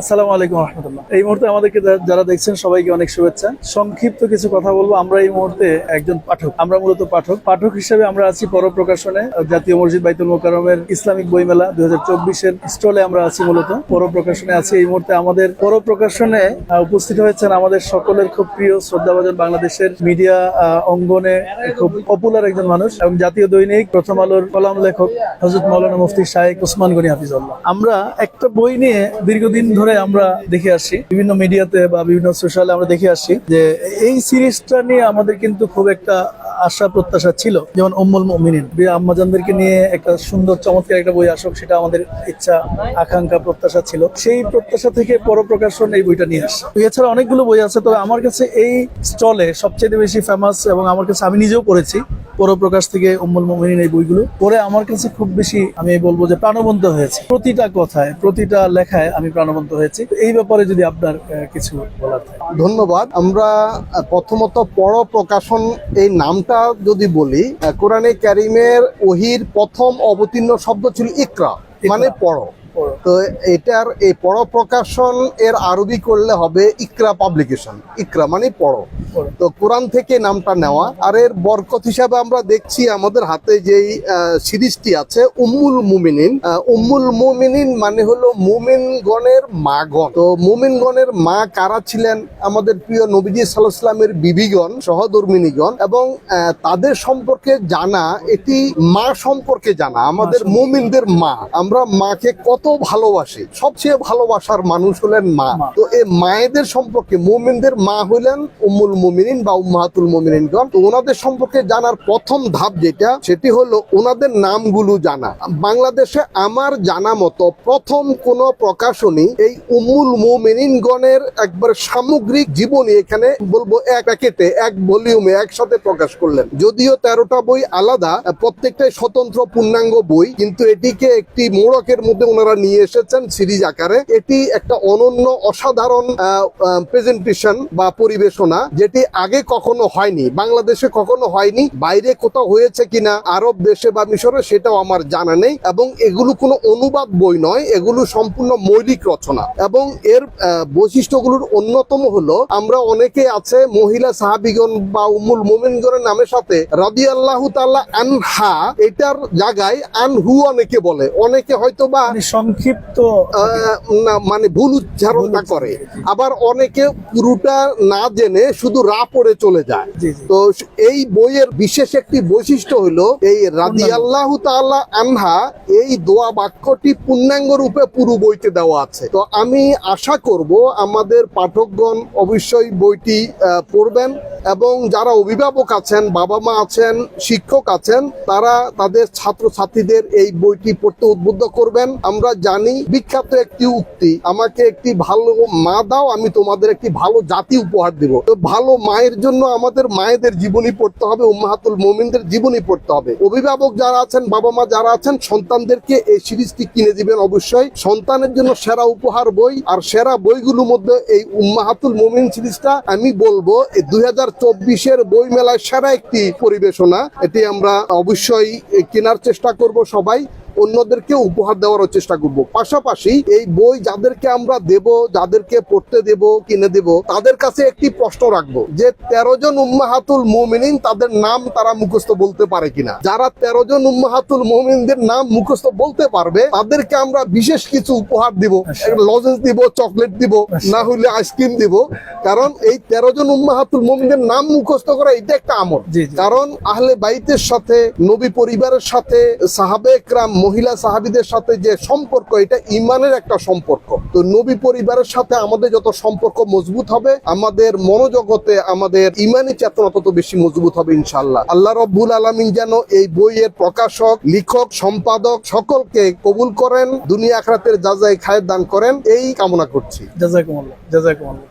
আসসালামু আলাইকুম রহমতুল্লাহ। এই মুহূর্তে আমাদেরকে যারা দেখছেন সবাইকে অনেক শুভেচ্ছা। সংক্ষিপ্ত কিছু কথা বলব। আমরা এই মুহূর্তে একজন পাঠক। আমরা মূলত পাঠক। পাঠক হিসেবে আমরা আছি পরপ্রকাশনে জাতীয় মসজিদ বাইতুল মোকারমের ইসলামিক বইমেলা দুই হাজার চব্বিশের স্টলে আমরা আছি মূলত। পরপ্রকাশনে আছি এই মুহূর্তে আমাদের পরপ্রকাশনে আহ, উপস্থিত হয়েছেন আমাদের সকলের খুব প্রিয় শ্রদ্ধাভাজন বাংলাদেশের মিডিয়া অঙ্গনে খুব পপুলার একজন মানুষ এবং জাতীয় দৈনিক প্রথম আলোর কলাম লেখক হজরত মৌলানা মুফতি শাহেক ওসমান গনি হাফিজুল্লাহ আমরা একটা বই নিয়ে দীর্ঘদিন ধরে আমরা দেখে আসছি বিভিন্ন মিডিয়াতে বা বিভিন্ন সোশ্যালে আমরা দেখে আসছি যে এই সিরিজটা নিয়ে আমাদের কিন্তু খুব একটা আশা প্রত্যাশা ছিল, যেমন উম্মুল মুমিনিন। আম্মাজানদেরকে নিয়ে একটা সুন্দর চমৎকার একটা বই আসুক, সেটা আমাদের ইচ্ছা, আকাঙ্ক্ষা, প্রত্যাশা ছিল। সেই প্রত্যাশা থেকে পরপ্রকাশন এই বইটা নিয়ে আসে। এছাড়া অনেকগুলো বই আছে, তবে আমার কাছে এই স্টলে সবচেয়ে বেশি ফেমাস এবং আমার কাছে আমি নিজেও পড়েছি, পরপ্রকাশ থেকে উম্মুল মুমিনিন এই বইগুলো। পড়ে আমার কাছে খুব বেশি আমি বলব যে প্রাণবন্ত হয়েছে। প্রতিটা কথায়, প্রতিটা লেখায় আমি প্রাণবন্ত হয়েছি। এই ব্যাপারে যদি আপনার কিছু বলার ধন্যবাদ। আমরা প্রথমত পর প্রকাশন এই নামটা যদি বলি কোরআনে ক্যারিমের ওহির প্রথম অবতীর্ণ শব্দ ছিল ইকরা মানে পড়ো। তো এটার এই পড় প্রকাশন এর আরবি করলে হবে ইকরা পাবলিকেশন। ইকরা মানে পড়ো। তো কোরআন থেকে নামটা নেওয়া। আর এর বরকত হিসাবে আমরা দেখছি আমাদের হাতে যেই সিরিজটি আছে উম্মুল মুমিনিন। উম্মুল মুমিনিন মানে হলো মুমিনগণের মাগণ তো মুমিনগণের মা কারা ছিলেন? আমাদের প্রিয় নবীজি সাল্লাহামের বিবিগণ সহধর্মিনীগণ এবং তাদের সম্পর্কে জানা এটি মা সম্পর্কে জানা। আমাদের মুমিনদের মা। আমরা মাকে কত ভালোবাসি সবচেয়ে ভালোবাসার মানুষ হলেন মা। তো এই মায়েদের সম্পর্কে মুমিনদের মা হইলেন উমুল মুমিনিন বা উম্মাহাতুল মুমিনিনগণ। তো ওনাদের সম্পর্কে জানার প্রথম ধাপ যেটা সেটি হলো ওনাদের নামগুলো জানা। বাংলাদেশে আমার জানা মতো প্রথম কোন প্রকাশনী এই উমুল মুমিনিনগণের একবার সামগ্রিক জীবনী এখানে বলব এক প্যাকেটে এক ভলিউমে একসাথে প্রকাশ করলেন। যদিও তেরোটা বই আলাদা প্রত্যেকটাই স্বতন্ত্র পূর্ণাঙ্গ বই কিন্তু এটিকে একটি মোড়কের মধ্যে ওনারা নিয়ে এসেছেন সিরিজ আকারে। এটি একটা অনন্য, অসাধারণ প্রেজেন্টেশন বা পরিবেশনা যেটি আগে কখনো হয়নি। বাংলাদেশে কখনো হয়নি, বাইরে কোথাও হয়েছে কিনা, আরব দেশে বা মিশরে সেটাও আমার জানা নেই এবং এগুলো কোনো অনুবাদ বই নয়, এগুলো সম্পূর্ণ মৌলিক রচনা। এবং এর বৈশিষ্ট্যগুলোর অন্যতম হলো, আমরা অনেকে আছে মহিলা সাহাবিগণ বা উমুল মোমিনগণের নামের সাথে রাদি আল্লাহ তাল্লাহ আনহা, এটার জায়গায় আনহু অনেকে বলে। অনেকে হয়তো বা মানে সংক্ষিপ্ত। না মানে ভুল উচ্চারণটা করে। আবার অনেকে পুরোটা না জেনে শুধু রা পড়ে চলে যায়। তো এই বইয়ের বিশেষ একটি বৈশিষ্ট্য হলো এই রাজি আল্লাহ আনহা এই দোয়া বাক্যটি পূর্ণাঙ্গ রূপে পুরো বইতে দেওয়া আছে। তো আমি আশা করব আমাদের পাঠকগণ অবশ্যই বইটি পড়বেন এবং যারা অভিভাবক আছেন বাবা মা আছেন শিক্ষক আছেন তারা তাদের ছাত্রছাত্রীদের এই বইটি পড়তে উদ্বুদ্ধ করবেন। আমরা জানি বিখ্যাত একটি উক্তি, আমাকে একটি ভালো মা দাও, আমি তোমাদের একটি ভালো জাতি উপহার দিব। তো ভালো মায়ের জন্য আমাদের মায়েদের জীবনী পড়তে হবে, উম্মাহাতুল মোমিনদের জীবনী পড়তে হবে। অভিভাবক যারা আছেন, বাবা মা যারা আছেন, সন্তানদেরকে এই সিরিজটি কিনে দিবেন অবশ্যই। সন্তানের জন্য সেরা উপহার বই আর সেরা বইগুলোর মধ্যে এই উম্মাহাতুল মোমিন সিরিজটা আমি বলব। দুই হাজার চব্বিশের বই মেলায় সেরা একটি পরিবেশনা। এটি আমরা অবশ্যই কেনার চেষ্টা করব সবাই। অন্যদেরকে উপহার দেওয়ারও চেষ্টা করব। পাশাপাশি এই বই যাদেরকে আমরা দেব যাদেরকে পড়তে দেব কিনে দেব তাদের কাছে একটি প্রশ্ন রাখব যে তেরো জন উম্মাহাতুল মুমিনিন তাদের নাম তারা মুখস্থ বলতে পারে কিনা? যারা তেরো জন উম্মাহাতুল মুমিনদের নাম মুখস্থ বলতে পারবে তাদেরকে আমরা বিশেষ কিছু উপহার দিব। লজেন্স দিব চকলেট দিব না হলে আইসক্রিম দিব। কারণ এই তেরো জন উম্মাহাতুল মুমিনদের নাম মুখস্থ করা এটা একটা আমল। কারণ আহলে বাইতের সাথে নবী পরিবারের সাথে সাহাবে একরাম মহিলা সাহাবিদের সাথে যে সম্পর্ক, এটা ইমানের একটা সম্পর্ক। তো নবী পরিবারের সাথে আমাদের যত সম্পর্ক মজবুত হবে, আমাদের মনোজগতে আমাদের ইমানি চেতনা তত বেশি মজবুত হবে ইনশাল্লাহ আল্লাহ রব্বুল আলমিন যেন এই বইয়ের প্রকাশক, লিখক, সম্পাদক সকলকে কবুল করেন, দুনিয়া আখরাতের যাজাই খায়ের দান করেন, এই কামনা করছি। জাজাকুমুল্লাহ জাজাকুমুল্লাহ।